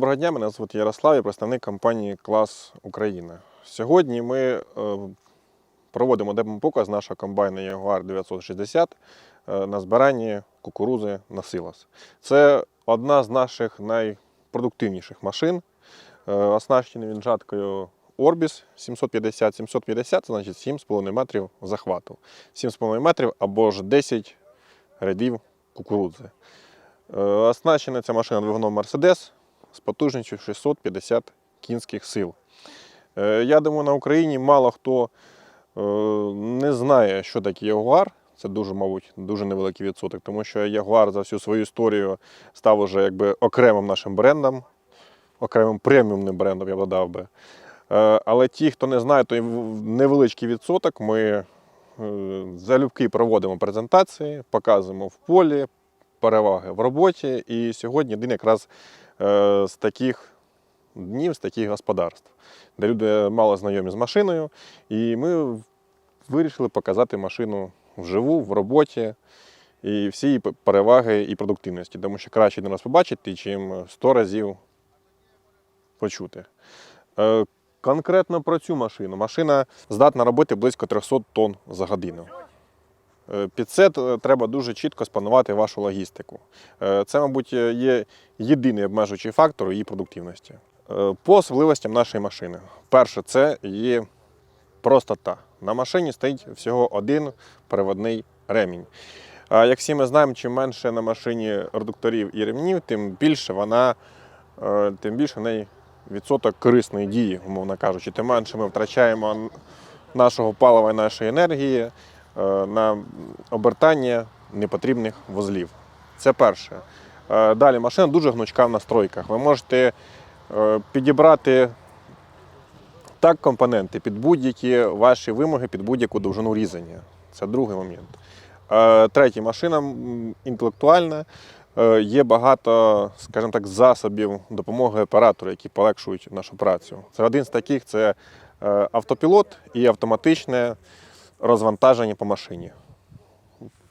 Доброго дня, мене звуть Ярослав, я представник компанії Клас Україна. Сьогодні ми е, проводимо демопоказ нашого комбайна Jaguar 960 е, на збиранні кукурузи на силос. Це одна з наших найпродуктивніших машин. Е, Оснащений він жаткою Orbis 750. 750 це значить 7,5 метрів захвату. 7,5 метрів або ж 10 рядів кукурудзи. Оснащена ця машина двигуном Mercedes з потужністю 650 кінських сил. Е, Я думаю, на Україні мало хто е, не знає, що таке Ягуар. Це дуже, мабуть, дуже невеликий відсоток, тому що Ягуар за всю свою історію став уже якби окремим нашим брендом, окремим преміумним брендом, я додав би. Е, Але ті, хто не знає, той невеличкий відсоток, ми залюбки проводимо презентації, показуємо в полі, переваги в роботі. І сьогодні день якраз з таких днів, з таких господарств, де люди мало знайомі з машиною. І ми вирішили показати машину вживу, в роботі. І всі її переваги і продуктивності, тому що краще один раз побачити, чим 100 разів почути. Е, Конкретно про цю машину. Машина здатна робити близько 300 тонн за годину. Е, Під це е, треба дуже чітко спланувати вашу логістику. Е, Це, мабуть, є єдиний обмежуючий фактор її продуктивності. По особливостям нашої машини. Перше, це її простота. На машині стоїть всього один переводний ремінь. Як всі ми знаємо, чим менше на машині редукторів і ремнів, тим більше вона, тим більше в неї відсоток корисної дії, умовно кажучи, тим менше ми втрачаємо нашого палива і нашої енергії на обертання непотрібних вузлів. Це перше. Е, Далі машина дуже гнучка в настройках. Ви можете е, підібрати так компоненти під будь-які ваші вимоги, під будь-яку довжину різання. Це другий момент. Е, Третє, машина інтелектуальна. Е, Є багато, скажімо так, засобів допомоги оператору, які полегшують нашу працю. Це один з таких це е, автопілот і автоматичне розвантаження по машині.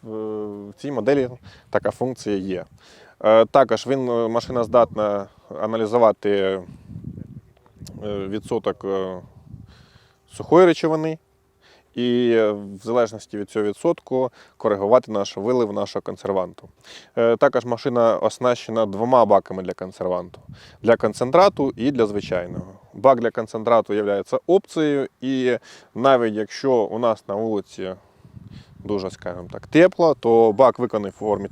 В цій моделі така функція є. Е, Також він е, машина здатна аналізувати е, відсоток сухої речовини і в залежності від цього відсотку коригувати наш вилив нашого консерванту. Також машина оснащена двома баками для консерванту: для концентрату і для звичайного. Бак для концентрату є опцією, і навіть якщо у нас на вулиці дуже, скажімо так, тепло, то бак виконаний в формі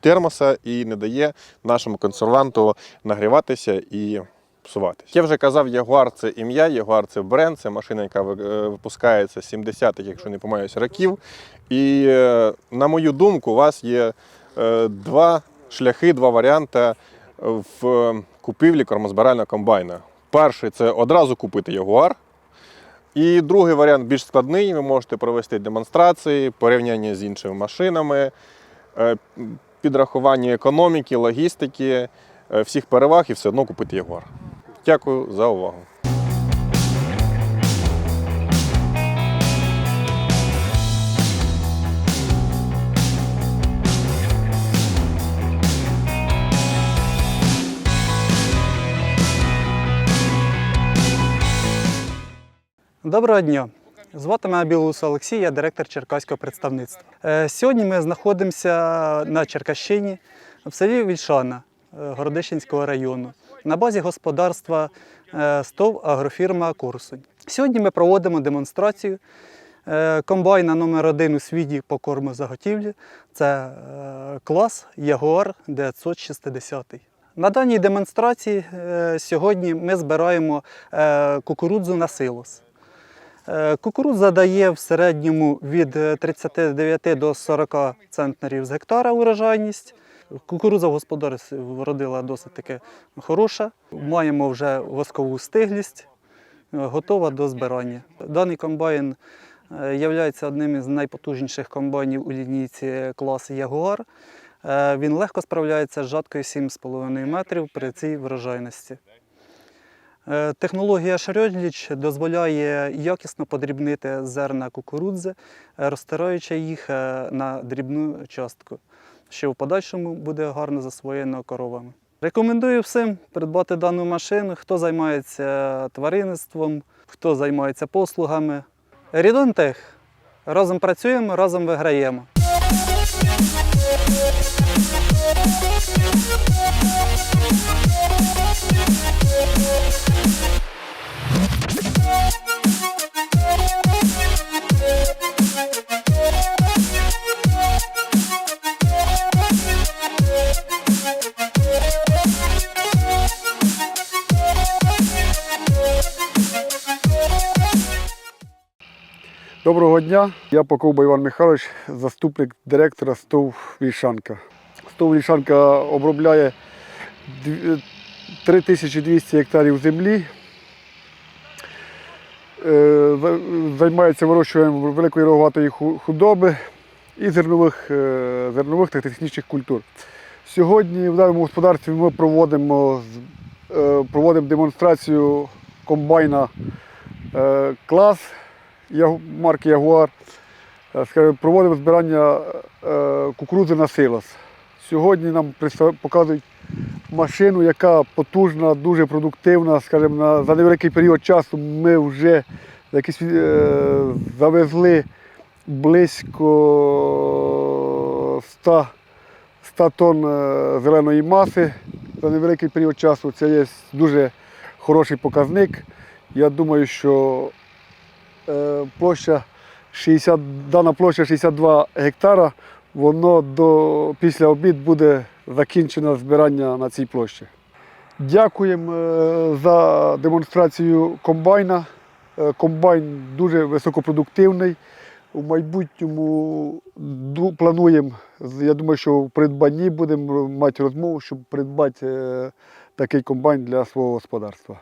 термоса і не дає нашому консерванту нагріватися і псуватися. Я вже казав, Ягуар це ім'я, Ягуар це бренд, це машина, яка е, випускається з 70-х, якщо не помиляюсь, років. І, е, на мою думку, у вас є е, два шляхи, два варіанти в купівлі кормозбирального комбайна. Перший це одразу купити Ягуар. І другий варіант більш складний. Ви можете провести демонстрації, порівняння з іншими машинами, е, підрахування економіки, логістики, е, всіх переваг і все одно купити Ягуар. Дякую за увагу. Доброго дня. Звати мене Білоус Олексій, я директор Черкаського представництва. Е, Сьогодні ми знаходимося на Черкащині в селі Вільшана е, Городищенського району на базі господарства е, СТОВ агрофірма Курсунь. Сьогодні ми проводимо демонстрацію комбайна номер один у світі по кормозаготівлі. Це е, клас Ягуар 960. На даній демонстрації сьогодні ми збираємо кукурудзу на силос. Е, Кукурудза дає в середньому від е, 39 до 40 центнерів з гектара урожайність. Кукурудза в господарстві вродила досить таки хороша. Маємо вже воскову стиглість, е, готова до збирання. Даний комбайн є одним із найпотужніших комбайнів у лінійці класу Ягуар. Е, Він легко справляється з жаткою 7,5 метрів при цій врожайності. Е, Технологія Шрьодліч дозволяє якісно подрібнити зерна кукурудзи, е, розтираючи їх е, на дрібну частку, що в подальшому буде гарно засвоєно коровами. Рекомендую всім придбати дану машину, хто займається тваринництвом, хто займається послугами. Рідонтех. Разом працюємо, разом виграємо. Доброго дня. Я Поковба Іван Михайлович, заступник директора СТОВ Вільшанка. СТОВ Вільшанка обробляє 3200 гектарів землі. Е, Займається вирощуванням великої рогатої худоби і зернових, е, зернових та технічних культур. Сьогодні в даному господарстві ми проводимо, е, проводимо демонстрацію комбайна клас марки Ягуар. Е, Проводимо збирання е, кукурудзи на силос. Сьогодні нам показують машину, яка потужна, дуже продуктивна. Скажімо, на, за невеликий період часу ми вже якісь, е, завезли близько 100, 100 тонн е, зеленої маси за невеликий період часу. Це є дуже хороший показник. Я думаю, що площа 60, дана площа 62 гектара, воно до, після обід буде закінчено збирання на цій площі. Дякуємо е, за демонстрацію комбайна. Е, Комбайн дуже високопродуктивний. У майбутньому плануємо, я думаю, що в придбанні будемо мати розмову, щоб придбати е, такий комбайн для свого господарства.